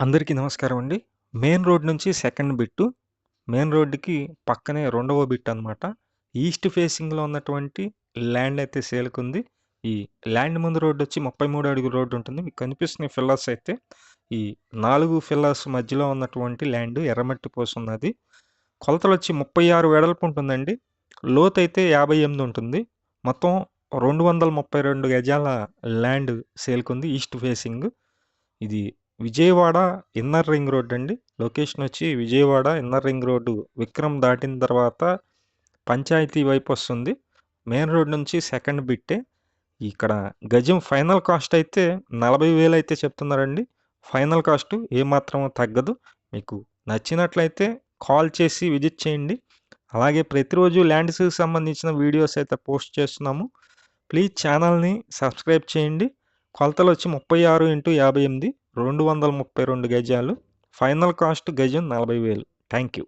అందరికీ నమస్కారం అండి. మెయిన్ రోడ్ నుంచి సెకండ్ బిట్టు. మెయిన్ రోడ్డుకి పక్కనే రెండవ బిట్ అనమాట. ఈస్ట్ ఫేసింగ్‌లో ఉన్నటువంటి ల్యాండ్ అయితే సేల్‌కుంది. ఈ ల్యాండ్ ముందు రోడ్డు వచ్చి ముప్పై మూడు అడుగుల రోడ్డు ఉంటుంది. మీకు కనిపిస్తున్న ఫిల్లర్స్ అయితే ఈ నాలుగు ఫిల్లర్స్ మధ్యలో ఉన్నటువంటి ల్యాండ్ ఎర్రమట్టి పోసున్నది. కొలతలొచ్చి 36 వెడల్పు ఉంటుందండి. లోతైతే 58 ఉంటుంది. మొత్తం 232 గజాల ల్యాండ్ సేల్‌కుంది ఈస్ట్ ఫేసింగ్. ఇది విజయవాడ ఇన్నర్ రింగ్ రోడ్ అండి. లొకేషన్ వచ్చి Vijayawada inner ring road Vikram దాటిన తర్వాత పంచాయతీ వైపు వస్తుంది. మెయిన్ రోడ్ నుంచి సెకండ్ బిట్టే. ఇక్కడ గజం ఫైనల్ కాస్ట్ అయితే నలభై వేలు అయితే చెప్తున్నారండి. ఫైనల్ కాస్ట్ ఏమాత్రం తగ్గదు. మీకు నచ్చినట్లయితే కాల్ చేసి విజిట్ చేయండి. అలాగే ప్రతిరోజు ల్యాండ్స్‌కి సంబంధించిన వీడియోస్ అయితే పోస్ట్ చేస్తున్నాము. ప్లీజ్ ఛానల్‌ని సబ్స్క్రైబ్ చేయండి. కొలతలు వచ్చి ముప్పై ఆరు ఇంటూ యాభై ఎనిమిది రెండు వందల ముప్పై రెండు గజాలు. ఫైనల్ కాస్ట్ గజం నలభై వేలు. Thank you